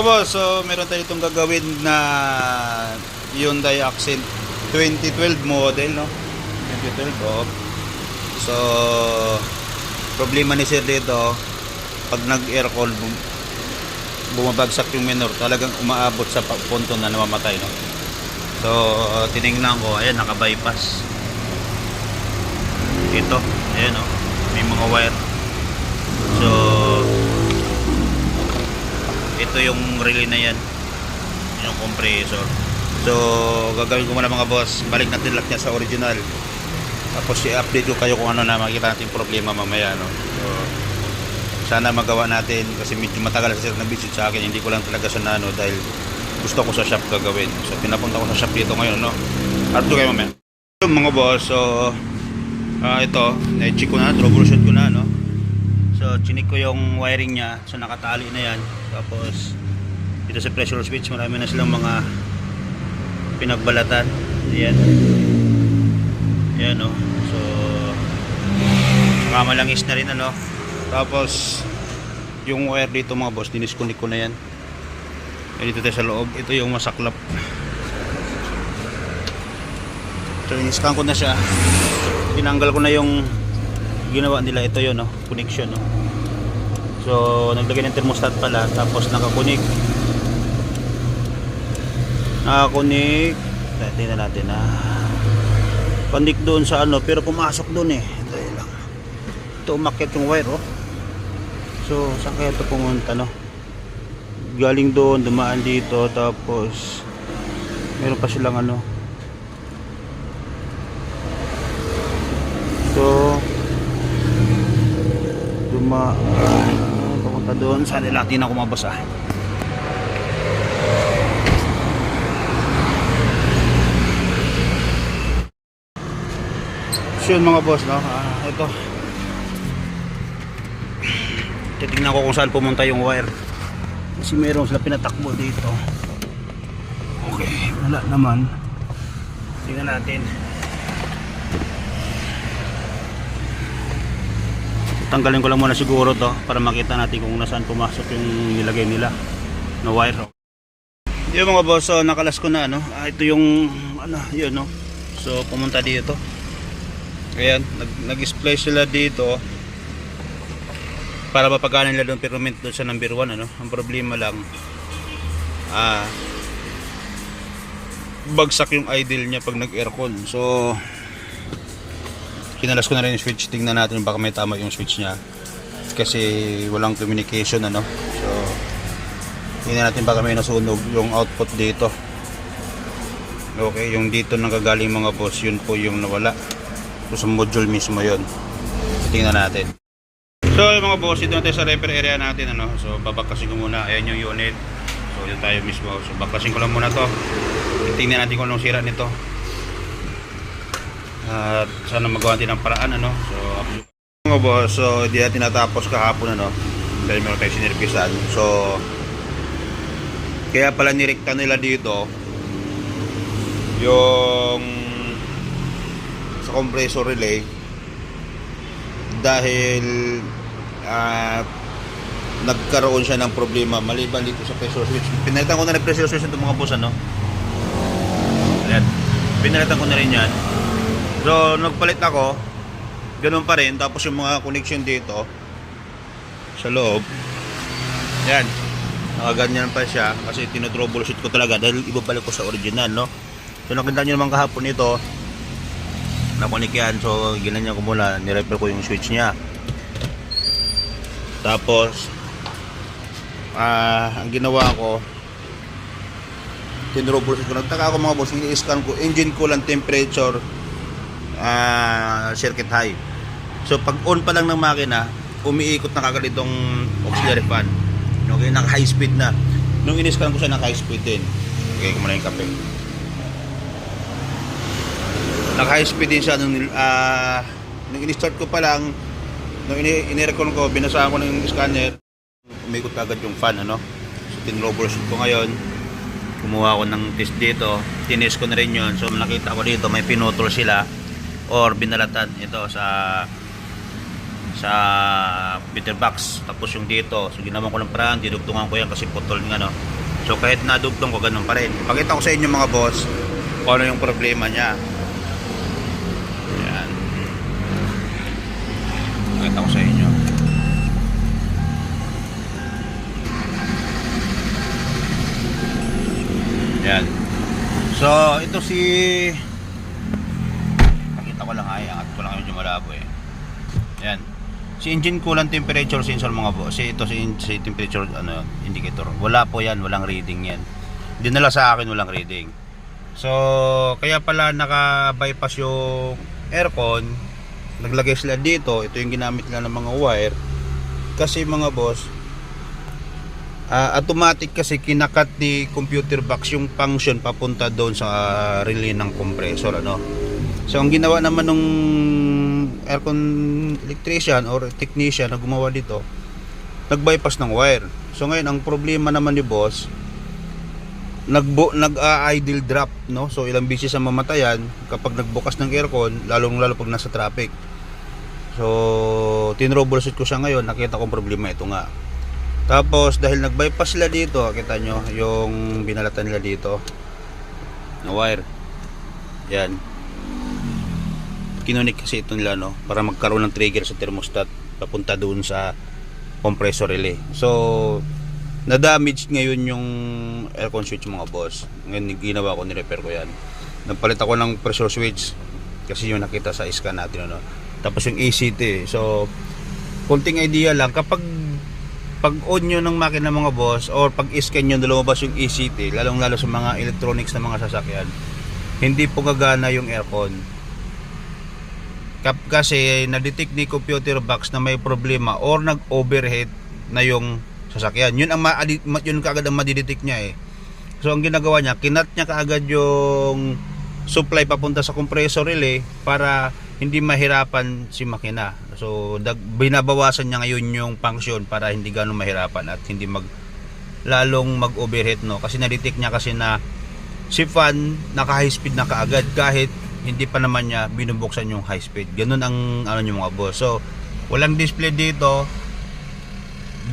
mga boss, so meron tayo itong gagawin na Hyundai Accent 2012 model, no? 2012, oh. So, problema ni sir dito, pag nag-aircon, bum- bumabagsak yung minor, talagang umaabot sa punto na namamatay, no? So, tiningnan ko, ayan, naka-bypass. Ito, ayan, oh. May mga wire. So, ito yung relay na yan. Yung compressor. So gagawin ko muna mga boss. Balik natin lahat niya sa original. Tapos i-update ko kayo kung ano na makikita natin problema mamaya no? So sana magawa natin kasi medyo matagal kasi nag-visit sa akin. Hindi ko lang talaga sa nano dahil gusto ko sa shop gagawin. So pinapunta ko sa shop dito ngayon no? Update kayo mamaya. So, mga boss so ah, ito na-check ko na troubleshoot ko na no So, chinik ko yung wiring niya. So, nakatali na yan. Tapos, dito sa pressure switch, marami na silang mga pinagbalatan. Ayan. Ayan, no. So, kamalangis na rin, ano. Tapos, yung wire dito, mga boss, dinisconnect ko na yan. Ayan, dito tayo sa loob. Ito yung masaklap. So, iniskan ko na siya. Tinanggal ko na yung ginawa nila ito yun no? Connection no? So naglagay ng thermostat pala tapos nakakunik nakakunik tingnan natin na panik doon sa ano pero pumasok doon eh. Ito lang. Ito umakyat yung wire oh. So saan kaya ito pumunta no? Galing doon dumaan dito tapos meron pa silang ano so duma papunta doon. Sa nila natin ako mabasa. So yun mga boss no? Ah, ito. Titignan ko kung saan pumunta yung wire. Kasi meron sila pinatakbo dito. Okay wala naman. Tingnan natin tanggalin ko lang muna siguro to para makita natin kung nasaan pumasok yung nilagay nila na wire. Yung mga boss so nakalas ko na ano? Ah, ito yung ano yun no? So pumunta dito. Ayan nag, nag-splice sila dito para mapagana nila doon permit doon sa number 1 ano? Ang problema lang ah bagsak yung idle niya pag nag aircon so kinalas ko na rin yung switch. Tingnan natin baka may tama yung switch niya. Kasi walang communication ano? So tingnan natin baka may nasunog yung output dito. Okay yung dito nagagaling mga boss yun po yung nawala. So sa module mismo yun. Tingnan natin. So mga boss dito na tayo sa repair area natin ano? So babakasin ko muna. Ayan yung unit. So yun tayo mismo. So bakasin ko lang muna to. Tingnan natin kung anong sira nito at sana magawa natin ng paraan ano? So mga boss so di natin natapos kahapon ano? Dahil meron tayo sinirpisan. So kaya pala nirekta nila dito yung sa compressor relay dahil ah, nagkaroon siya ng problema maliban dito sa pressure switch. Pinalitan ko na rin pressure switch ito mga boss ano? Ayan. pinalitan ko na rin yan So, nagpalit ako. Ganun pa rin. Tapos yung mga connection dito sa loob. Yan. Nakaganyan pa siya kasi tinotroubleshoot ko talaga dahil ibabalik ko sa original, no? So, nakita nyo naman kahapon ito. Nakunik yan. So, ginanyan ko muna. Nirepair ko yung switch niya. Tapos, ah, ang ginawa ko, tinroubleshoot ko. Nagtaka ako mga boss, ini-scan ko, engine coolant temperature, ah, circuit high. So pag on pa lang ng makina, umiikot na kagad itong auxiliary fan. Okay, naka high speed na. Nung iniskan ko siya naka high speed din. Okay, kumana yung kape. Naka high speed din siya nung ah nung ini-start ko pa lang nung ini inirecon ko, binasahan ko ng scanner, umikot agad yung fan ano. So tinroubleshoot ko ngayon. Kumuha ko ng test dito. Tinis ko na rin yun. So nakita ko dito may pinutol sila or binalatan ito sa sa computer box tapos yung dito so ginawa ko ng paraan dinugtungan ko yan kasi putol ng ano so kahit nadugtong ko ganun pa rin. Pakita ko sa inyo mga boss kung ano yung problema niya. Yan pakita ko sa inyo. Yan so ito si pakita ko lang ay angat ko lang medyo malabo eh yan. Si engine coolant temperature sensor mga boss. Si ito si, si temperature ano indicator. Wala po yan walang reading yan. Dinala sa akin walang reading. So kaya pala naka bypass yung aircon. Naglagay sila dito. Ito yung ginamit nila ng mga wire. Kasi mga boss ah, automatic kasi kinakat ni computer box yung function papunta doon sa relay ng compressor ano. So ang ginawa naman nung aircon electrician or technician na gumawa dito nag-bypass ng wire so ngayon ang problema naman ni boss nagbo nag-idle drop no so ilang beses ang mamatayan kapag nagbukas ng aircon lalong lalo pag nasa traffic so tinroubleshoot ko siya ngayon nakita kong problema ito nga tapos dahil nag-bypass sila dito, kita nyo yung binalatan nila dito na wire. Yan. Kinunik kasi ito nila para magkaroon ng trigger sa thermostat papunta doon sa compressor relay. So na-damage ngayon yung aircon switch mga boss. Ngayon ginawa ko, ni-repair ko yan. Nagpalit ako ng pressure switch kasi yung nakita sa scan natin ano. Tapos yung ACT. So konting idea lang kapag pag on nyo ng makina mga boss or pag scan nyo lumabas yung ECT lalong lalo sa mga electronics na mga sasakyan hindi po gagana yung aircon kasi na-detect ni computer box na may problema or nag-overheat na yung sasakyan. Yun ang yun kaagad ang madidetect niya eh. So ang ginagawa niya kinat niya kaagad yung supply papunta sa compressor relay para hindi mahirapan si makina. So dag, binabawasan niya ngayon yung function para hindi ganun mahirapan at hindi mag lalong mag-overheat no? Kasi na-detect niya kasi na si fan naka high speed na kaagad kahit hindi pa naman niya binubuksan yung high speed. Ganun ang ano niyo mga boss. So walang display dito.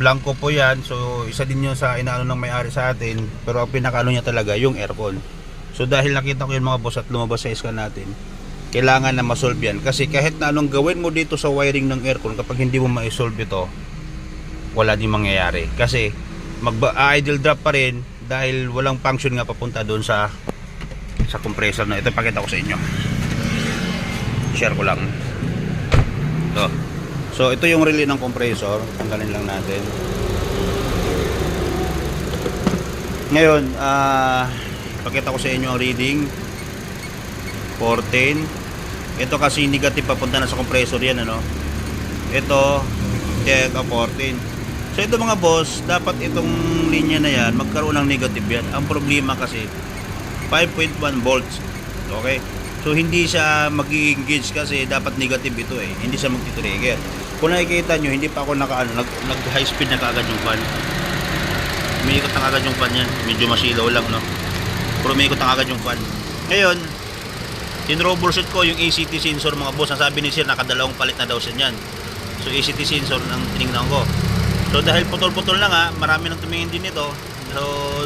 Blanco po 'yan. So isa din 'yun sa inaano ng may-ari sa atin. Pero ang pinakaano niya talaga yung aircon. So dahil nakita ko yung mga boss at lumabas sa scan natin, kailangan na masolve yan. Kasi kahit na anong gawin mo dito sa wiring ng aircon, kapag hindi mo ma-solve ito, wala din mangyayari. Kasi mag-idle drop pa rin dahil walang function nga papunta doon sa sa compressor na ito. Pakita ko sa inyo. Share ko lang. Ito. So ito yung relay ng compressor. Tanggalin lang natin. Ngayon ah pakita ko sa inyo ang reading. 14 ito kasi negative papunta na sa compressor yan ano? Ito teka 14 so ito mga boss dapat itong linya na yan magkaroon ng negative yan. Ang problema kasi 5.1 volts. Okay? So hindi siya mag-engage kasi dapat negative ito eh. Hindi siya magti-trigger. Kung nakikita nyo hindi pa ako naka ano, nag, nag high speed na kaagad yung fan. Umiikot na yung fan yan. Medyo masilaw lang no? Pero umiikot na yung fan. Ngayon tinroubleshoot ko yung ACT sensor mga boss ang sabi ni sir nakadalawang palit na daw siya niyan. So ACT sensor nang tinignan ko. So dahil putol-putol na nga marami nang tumingin din ito so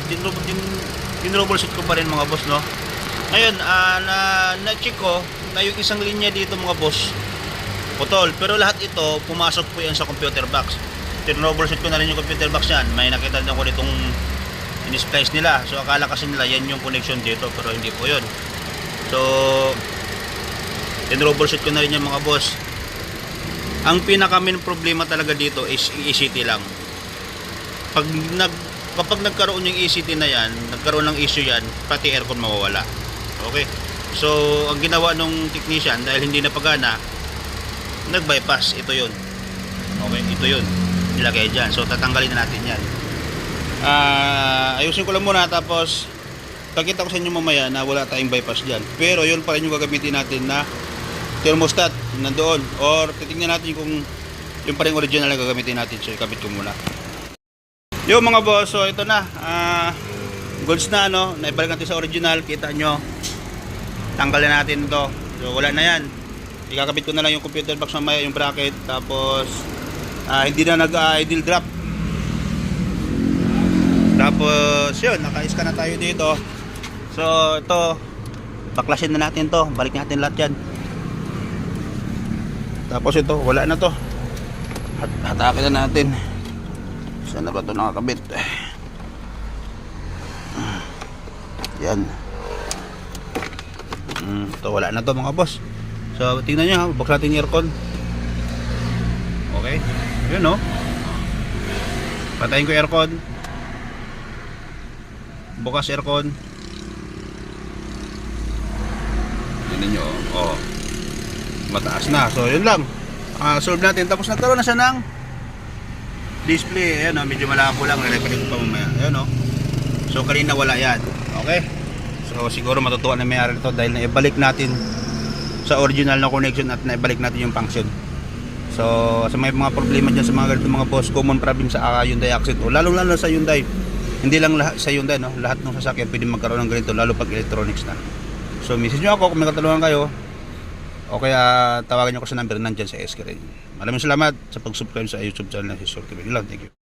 tinrou- tin- tinroubleshoot ko pa rin mga boss no? Ngayon ah, na na check ko na yung isang linya dito mga boss putol. Pero lahat ito pumasok po yan sa computer box. Tinroubleshoot ko na rin yung computer box yan may nakita din ako ditong in-splice nila. So akala kasi nila yan yung connection dito pero hindi po yun. So tinroubleshoot ko na rin yung mga boss. Ang pinaka main problema talaga dito is ECT lang. Pag nag kapag nagkaroon yung ECT na yan nagkaroon ng issue yan pati aircon mawawala. Okay? So ang ginawa nung technician dahil hindi na pagana nag bypass ito yun. Okay? Ito yun. Nilagay dyan. So tatanggalin na natin yan. Ah, ayusin ko lang muna tapos pakita ko sa inyo mamaya na wala tayong bypass dyan. Pero yun pa rin yung gagamitin natin na thermostat. Nandoon or titingnan natin kung yung pa rin original na gagamitin natin. So ikabit ko muna yung mga boss. So ito na. Ah goods na ano? Naibalik natin sa original. Kita nyo. Tanggalin natin ito so wala na yan. Ikakabit ko na lang yung computer box mamaya yung bracket. Tapos ah, hindi na nag-idle drop. Tapos yun naka-scan na tayo dito. So ito baklasin na natin to. Balik natin lahat yan. Tapos ito wala na to. Hat hatakin na natin saan na ba ito nakakabit yan Mm, ito wala na to mga boss. So tingnan nyo ha, buksan natin aircon. Okay. Yun no. Patayin ko yung aircon. Bukas aircon. Tingnan nyo. Oh. Mataas na. So yun lang. Ah, solve natin. Tapos na siya ng display. Ayan o, medyo malabo lang. Nalipin ko pa mamaya. Ayan o. So kanina wala yan. Okay. So siguro matutuwa na may-ari nito dahil naibalik natin sa original na connection at naibalik natin yung function. So sa may mga problema dyan sa mga ganito mga boss, common problem sa uh, Hyundai Accent o lalong lalo sa Hyundai. Hindi lang lahat sa Hyundai no, lahat ng sasakyan pwede magkaroon ng ganito lalo pag electronics na. So message nyo ako kung may katanungan kayo o kaya tawagan nyo ko sa number nandyan sa SK Maraming salamat sa pag-subscribe sa YouTube channel si Sir. Yun lang, Thank you.